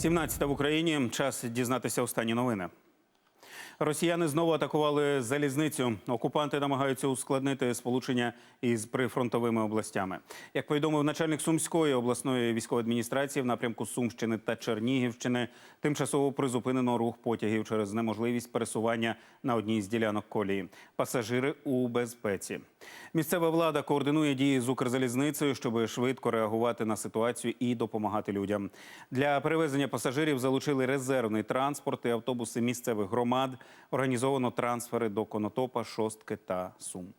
17 в Україні. Час дізнатися останні новини. Росіяни знову атакували залізницю. Окупанти намагаються ускладнити сполучення із прифронтовими областями. Як повідомив начальник Сумської обласної військової адміністрації в напрямку Сумщини та Чернігівщини, тимчасово призупинено рух потягів через неможливість пересування на одній з ділянок колії. Пасажири у безпеці. Місцева влада координує дії з Укрзалізницею, щоб швидко реагувати на ситуацію і допомагати людям. Для перевезення пасажирів залучили резервний транспорт і автобуси місцевих громад. Організовано трансфери до Конотопа, Шостки та Сум.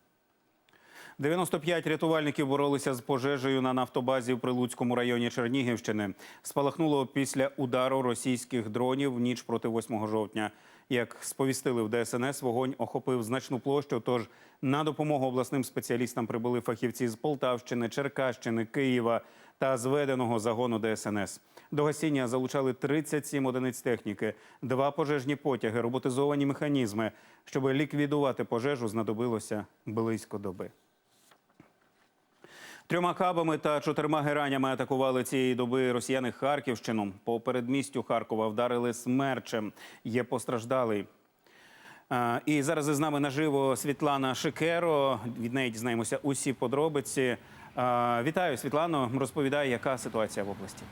95 рятувальників боролися з пожежею на нафтобазі в Прилуцькому районі Чернігівщини. Спалахнуло після удару російських дронів в ніч проти 8 жовтня. Як сповістили в ДСНС, вогонь охопив значну площу. Тож на допомогу обласним спеціалістам прибули фахівці з Полтавщини, Черкащини, Києва та зведеного загону ДСНС. До гасіння залучали 37 одиниць техніки, два пожежні потяги, роботизовані механізми. Щоб ліквідувати пожежу, знадобилося близько доби. Трьома кабами та чотирма геранями атакували цієї доби росіяни Харківщину. По передмістю Харкова вдарили смерчем. Є постраждалий. І зараз із нами наживо Світлана Шикеро. Від неї дізнаємося усі подробиці. Вітаю, Світлано. Розповідай, яка ситуація в області.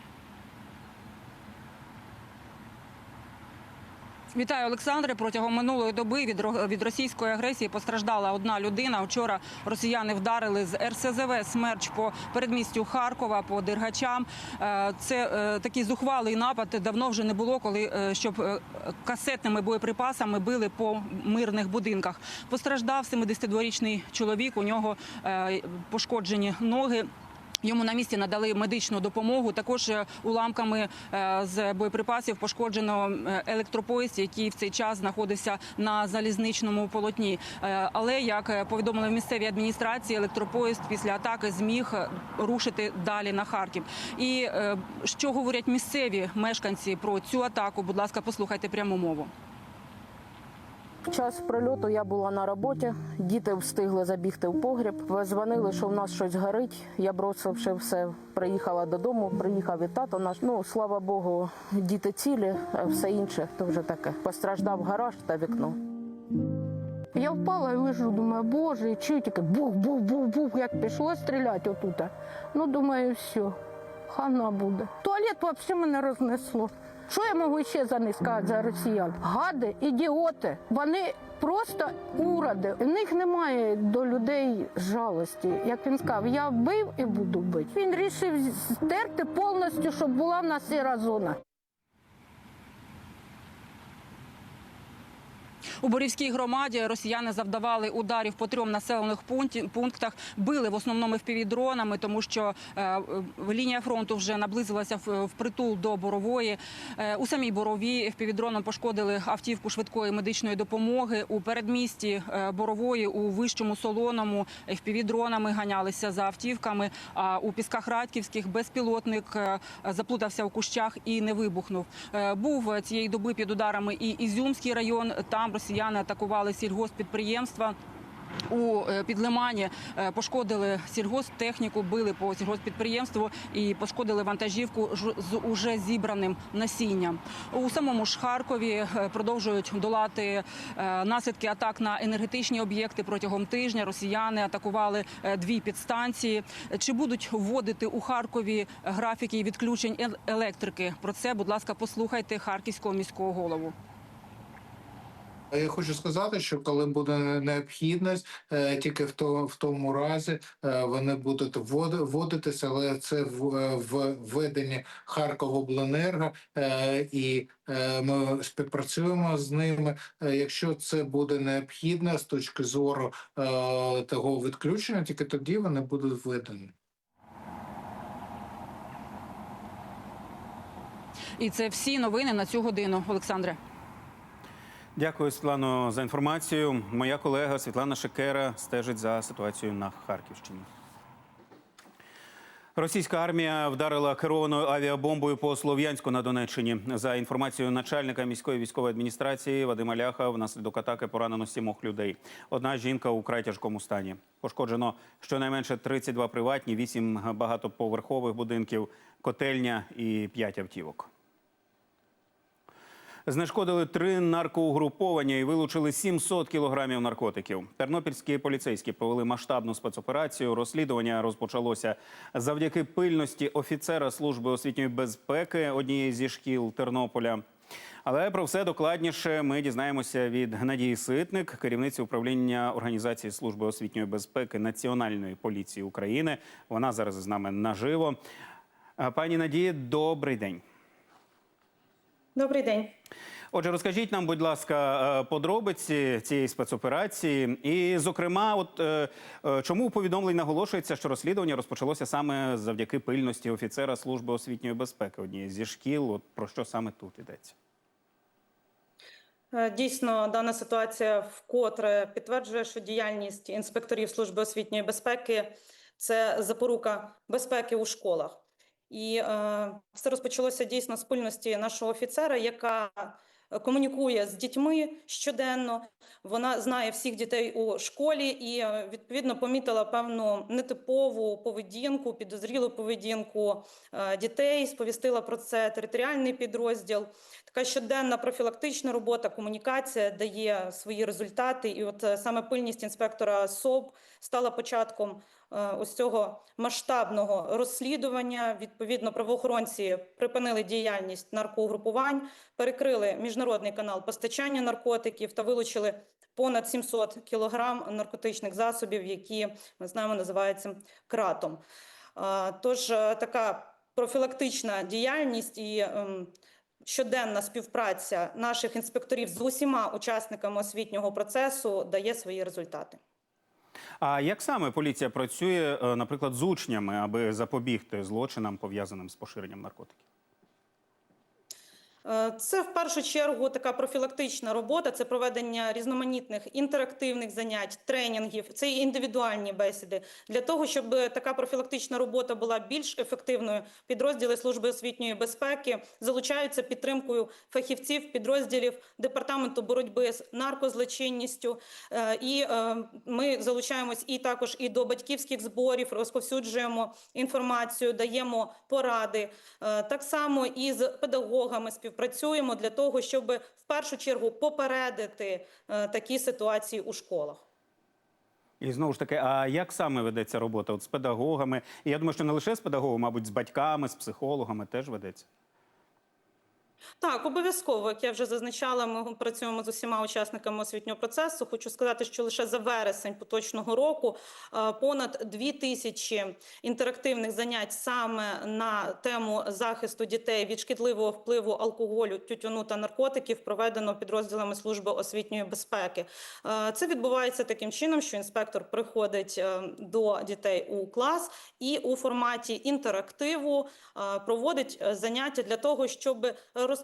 Вітаю, Олександре. Протягом минулої доби від від російської агресії постраждала одна людина. Вчора росіяни вдарили з РСЗВ смерч по передмістю Харкова, по Дергачам. Е, Це е, такий зухвалий напад. Давно вже не було, коли е, щоб касетними боєприпасами били по мирних будинках. Постраждав 72-річний чоловік. У нього пошкоджені ноги. Йому на місці надали медичну допомогу. Також е, уламками е, з боєприпасів пошкоджено е, електропоїзд, який в цей час знаходився на залізничному полотні. Але як повідомили в місцевій адміністрації, електропоїзд після атаки зміг рушити далі на Харків. І що говорять місцеві мешканці про цю атаку? Будь ласка, послухайте пряму мову. В час прильоту я була на роботі, діти встигли забігти в погріб. Дзвонили, що в нас щось горить. Я бросивши все, приїхала додому. Приїхав і тато наш. Ну слава Богу, діти цілі, а все інше то вже таке. Постраждав гараж та вікно. Я впала і лежу, думаю, боже, і чую тільки бух, бух, бух, бух, як пішло стріляти отут. Ну, думаю, все, хана буде. Туалет взагалі мене рознесло. Що я можу ще за них сказати за росіян? Гади, ідіоти. Вони просто уроди. У них немає до людей жалості. Як він сказав, я вбив і буду бити. Він рішив стерти повністю, щоб була в нас сіра зона. У Борівській громаді росіяни завдавали ударів по трьом населених пунктах. Били в основному впівдронами, тому що е, лінія фронту вже наблизилася в, впритул до Борової. Е, у самій Борові впівдроном пошкодили автівку швидкої медичної допомоги. У передмісті е, Борової у вищому солоному впівдронами ганялися за автівками. А у пісках Радківських безпілотник заплутався у кущах і не вибухнув. Був цієї доби під ударами і Ізюмський район. Там росіяни атакували сільгоспідприємства. У е, Підлимані е, пошкодили сільгосптехніку, били по сільгоспідприємству і пошкодили вантажівку з уже зібраним насінням. У самому ж Харкові е, продовжують долати наслідки атак на енергетичні об'єкти протягом тижня. Росіяни атакували дві підстанції. Чи будуть вводити у Харкові графіки відключень електрики? Про це, будь ласка, послухайте харківського міського голову. Я хочу сказати, що коли буде необхідність, е, тільки в тому, в тому разі е, вони будуть вводи- вводитися, але це в, е, в веденні Харковобленерго, і ми співпрацюємо з ними. Якщо це буде необхідно з точки зору того відключення, тільки тоді вони будуть введені. І це всі новини на цю годину, Олександре. Дякую, Світлано, за інформацію. Моя колега Світлана Шикера стежить за ситуацією на Харківщині. Російська армія вдарила керованою авіабомбою по Слов'янську на Донеччині. За інформацією начальника міської військової адміністрації Вадима Ляха, внаслідок атаки поранено сімох людей. Одна жінка у край тяжкому стані. Пошкоджено щонайменше 32 приватні, 8 багатоповерхових будинків, котельня і 5 автівок. Знешкодили три наркоугруповання і вилучили 700 кілограмів наркотиків. Тернопільські поліцейські провели масштабну спецоперацію. Розслідування розпочалося завдяки пильності офіцера служби освітньої безпеки однієї зі шкіл Тернополя. Але про все докладніше ми дізнаємося від Надії Ситник, керівниці управління організації служби освітньої безпеки Національної поліції України. Вона зараз з нами наживо. Пані Надії, добрий день. Добрий день. Отже, розкажіть нам, будь ласка, е, подробиці цієї спецоперації, і, зокрема, от е, е, чому у повідомленні наголошується, що розслідування розпочалося саме завдяки пильності офіцера служби освітньої безпеки однієї зі шкіл. От про що саме тут йдеться? Дійсно, дана ситуація вкотре підтверджує, що діяльність інспекторів служби освітньої безпеки це запорука безпеки у школах. І е, все розпочалося дійсно з пильності нашого офіцера, яка е, комунікує з дітьми щоденно. Вона знає всіх дітей у школі і е, відповідно помітила певну нетипову поведінку, підозрілу поведінку е, дітей. Сповістила про це територіальний підрозділ. Така щоденна профілактична робота, комунікація дає свої результати. І от е, саме пильність інспектора СОБ стала початком ось цього масштабного розслідування. Відповідно, правоохоронці припинили діяльність наркоугрупувань, перекрили міжнародний канал постачання наркотиків та вилучили понад 700 кілограм наркотичних засобів, які ми знаємо називаються кратом. Е, Тож е, така профілактична діяльність і ем, щоденна співпраця наших інспекторів з усіма учасниками освітнього процесу дає свої результати. А як саме поліція працює, е, наприклад, з учнями, аби запобігти злочинам пов'язаним з поширенням наркотиків? Е, Це в першу чергу така профілактична робота, це проведення різноманітних інтерактивних занять, тренінгів, це і індивідуальні бесіди. Для того, щоб така профілактична робота була більш ефективною, підрозділи служби освітньої безпеки залучаються підтримкою фахівців підрозділів департаменту боротьби з наркозлочинністю. Е, І е, ми залучаємось і також і до батьківських зборів, розповсюджуємо інформацію, даємо поради. Так само і з педагогами співпрацюємо для того, щоб в першу чергу попередити е, такі ситуації у школах. І знову ж таки, а як саме ведеться робота? От з педагогами? Я думаю, що не лише з педагогами, мабуть, з батьками, з психологами теж ведеться. Так, обов'язково, як я вже зазначала, ми працюємо з усіма учасниками освітнього процесу. Хочу сказати, що лише за вересень поточного року е, понад дві тисячі інтерактивних занять саме на тему захисту дітей від шкідливого впливу алкоголю, тютюну та наркотиків проведено підрозділами служби освітньої безпеки. Е, Це відбувається таким чином, що інспектор приходить е, до дітей у клас і у форматі інтерактиву проводить заняття для того, щоб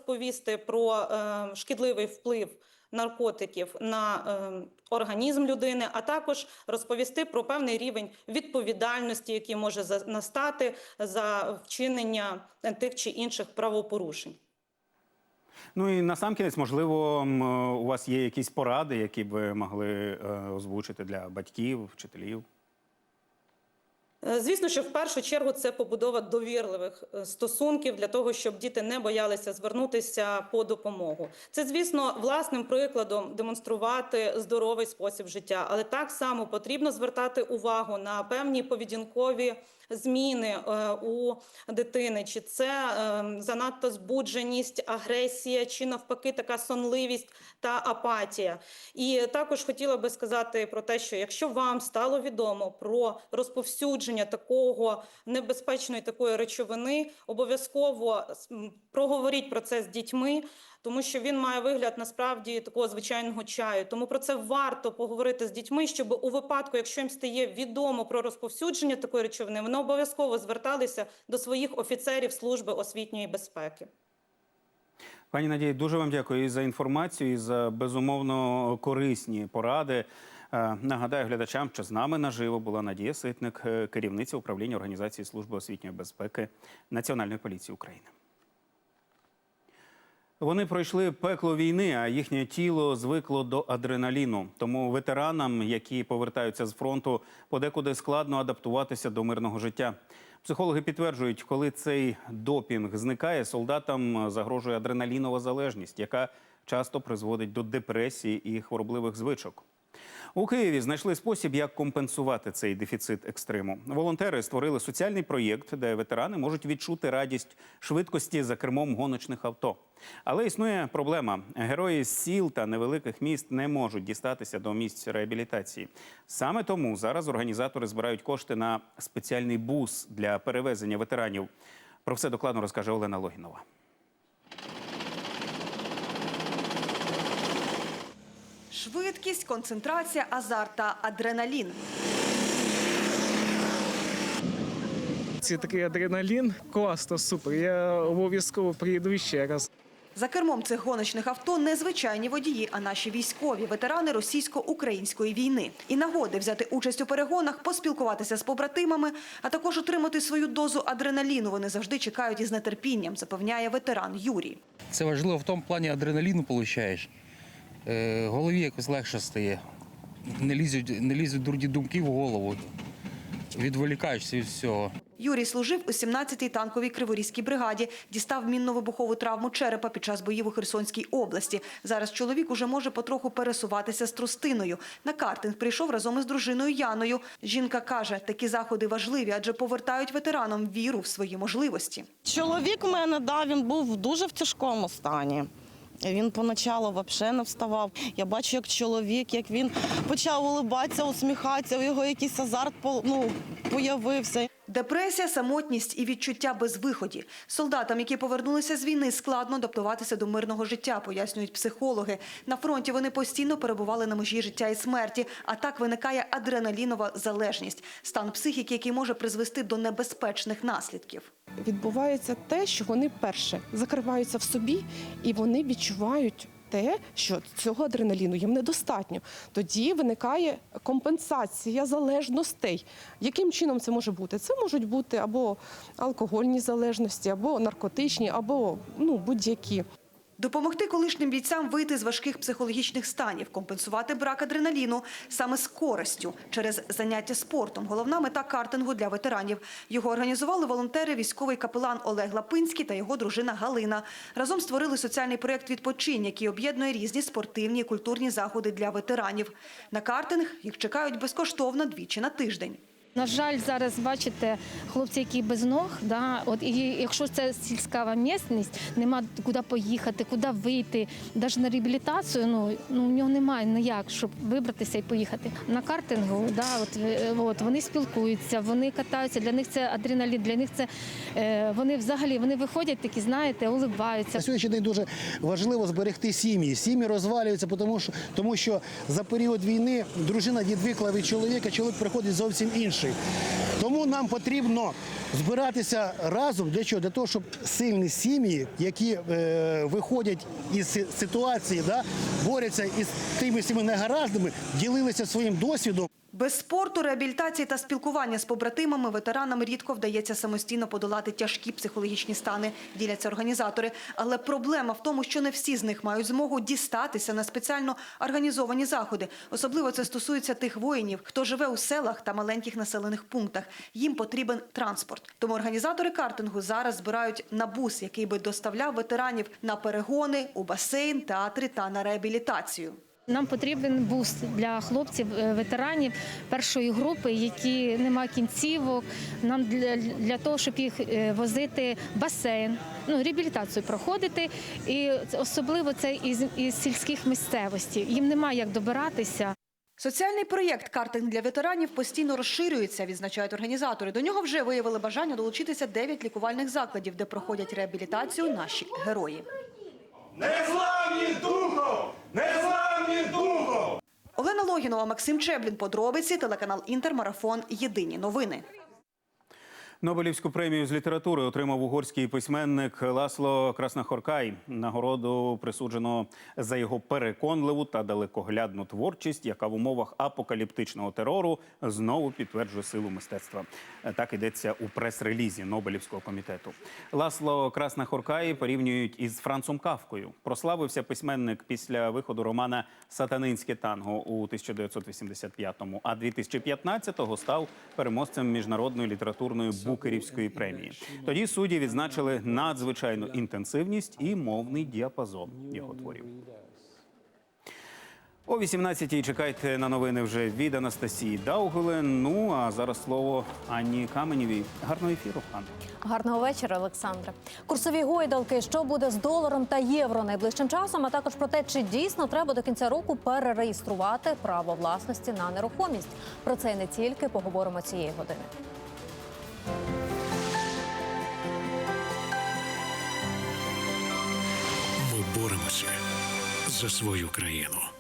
розповісти про е, шкідливий вплив наркотиків на е, організм людини, а також розповісти про певний рівень відповідальності, який може за- настати за вчинення тих чи інших правопорушень. Ну і насамкінець, можливо, у вас є якісь поради, які б ви могли е, озвучити для батьків, вчителів. Е, Звісно, що в першу чергу це побудова довірливих е, стосунків для того, щоб діти не боялися звернутися по допомогу. Це, звісно, власним прикладом демонструвати здоровий спосіб життя, але так само потрібно звертати увагу на певні поведінкові зміни е, у дитини, чи це е, занадто збудженість, агресія, чи навпаки така сонливість та апатія. І також хотіла би сказати про те, що якщо вам стало відомо про розповсюдження такого небезпечної такої речовини, обов'язково проговоріть про це з дітьми. Тому що він має вигляд насправді такого звичайного чаю. Тому про це варто поговорити з дітьми, щоб у випадку, якщо їм стає відомо про розповсюдження такої речовини, вони обов'язково зверталися до своїх офіцерів служби освітньої безпеки. Пані Надії, дуже вам дякую і за інформацію, і за безумовно корисні поради. Е, Нагадаю глядачам, що з нами наживо була Надія Ситник, е, керівниця управління організації служби освітньої безпеки Національної поліції України. Вони пройшли пекло війни, а їхнє тіло звикло до адреналіну. Тому ветеранам, які повертаються з фронту, подекуди складно адаптуватися до мирного життя. Психологи підтверджують, коли цей допінг зникає, солдатам загрожує адреналінова залежність, яка часто призводить до депресії і хворобливих звичок. У Києві знайшли спосіб, як компенсувати цей дефіцит екстриму. Волонтери створили соціальний проєкт, де ветерани можуть відчути радість швидкості за кермом гоночних авто. Але існує проблема: герої з сіл та невеликих міст не можуть дістатися до місць реабілітації. Саме тому зараз організатори збирають кошти на спеціальний бус для перевезення ветеранів. Про все докладно розкаже Олена Логінова. Швидкість, концентрація, азарт та адреналін. Це такий адреналін. Класно, супер. Я обов'язково приїду ще раз. За кермом цих гоночних авто не звичайні водії, а наші військові ветерани російсько-української війни. І нагоди взяти участь у перегонах, поспілкуватися з побратимами, а також отримати свою дозу адреналіну. Вони завжди чекають із нетерпінням, запевняє ветеран Юрій. Це важливо в тому плані адреналіну получаєш. Е, голові якось легше стає. Не лізуть, не лізуть дурні думки в голову. Відволікаєшся від всього. Юрій служив у 17-й танковій Криворізькій бригаді, дістав мінно-вибухову травму черепа під час боїв у Херсонській області. Зараз чоловік уже може потроху пересуватися з тростиною. На картинг прийшов разом із дружиною Яною. Жінка каже, такі заходи важливі, адже повертають ветеранам віру в свої можливості. Чоловік у мене да, він був дуже в тяжкому стані. Він поначалу взагалі не вставав. Я бачу, як чоловік, як він почав улибатися, усміхатися, його якийсь азарт ну, появився. Депресія, самотність і відчуття безвиході. Солдатам, які повернулися з війни, складно адаптуватися до мирного життя, пояснюють психологи. На фронті вони постійно перебували на межі життя і смерті, а так виникає адреналінова залежність, стан психіки, який може призвести до небезпечних наслідків. відбувається те, що вони перше закриваються в собі і вони відчувають. Те, що цього адреналіну їм недостатньо, тоді виникає компенсація залежностей. Яким чином це може бути? Це можуть бути або алкогольні залежності, або наркотичні, або ну будь-які. Допомогти колишнім бійцям вийти з важких психологічних станів, компенсувати брак адреналіну саме з користю через заняття спортом. Головна мета картингу для ветеранів. Його організували волонтери, військовий капелан Олег Лапинський та його дружина Галина. Разом створили соціальний проєкт «Відпочинь», який об'єднує різні спортивні і культурні заходи для ветеранів. На картинг їх чекають безкоштовно двічі на тиждень. На жаль, зараз бачите, хлопці, які без ног, да, от і якщо це сільська місцевість, нема куди поїхати, куди вийти, навіть на реабілітацію, ну, ну в нього немає ніяк, щоб вибратися і поїхати. На картингу, да, от, е, от, вони спілкуються, вони катаються, для них це адреналін, для них це е, вони взагалі вони виходять такі, знаєте, улибаються. На сьогоднішній день дуже важливо зберегти сім'ї. Сім'ї розвалюються, тому що, тому що за період війни дружина відвикла від чоловіка, чоловік приходить зовсім інший. Тому нам потрібно збиратися разом для чого? Для того, щоб сильні сім'ї, які е, виходять із ситуації, да, борються із тими всіми негараздами, ділилися своїм досвідом. Без спорту, реабілітації та спілкування з побратимами ветеранам рідко вдається самостійно подолати тяжкі психологічні стани, діляться організатори. Але проблема в тому, що не всі з них мають змогу дістатися на спеціально організовані заходи. Особливо це стосується тих воїнів, хто живе у селах та маленьких населених пунктах. Їм потрібен транспорт. Тому організатори картингу зараз збирають на бус, який би доставляв ветеранів на перегони, у басейн, театри та на реабілітацію. Нам потрібен бус для хлопців, е, ветеранів першої групи, які не мають кінцівок. Нам для, для того, щоб їх е, возити в басейн, ну реабілітацію проходити. І особливо це із, із сільських місцевостей. Їм немає як добиратися. Соціальний проєкт «Картинг для ветеранів» постійно розширюється, відзначають організатори. До нього вже виявили бажання долучитися 9 лікувальних закладів, де проходять реабілітацію наші герої. Незламні духом! Незламні духом! Олена Логінова, Максим Чеблін. Подробиці, телеканал «Інтермарафон». Єдині новини. Нобелівську премію з літератури отримав угорський письменник Ласло Краснахоркай. Нагороду присуджено за його переконливу та далекоглядну творчість, яка в умовах апокаліптичного терору знову підтверджує силу мистецтва. Так йдеться у прес-релізі Нобелівського комітету. Ласло Краснахоркай порівнюють із Францом Кавкою. Прославився письменник після виходу романа Сатанинське танго у 1985-му, а 2015-го став переможцем міжнародної літературної Букерівської премії. Тоді судді відзначили надзвичайну інтенсивність і мовний діапазон його творів. О 18-й чекайте на новини вже від Анастасії Даугулен. Ну а зараз слово Анні Каменєвій. Гарного ефіру, Анна. Гарного вечора, Олександре. Курсові гойдалки, що буде з доларом та євро найближчим часом, а також про те, чи дійсно треба до кінця року перереєструвати право власності на нерухомість. Про це не тільки поговоримо цієї години. Боремося за свою країну.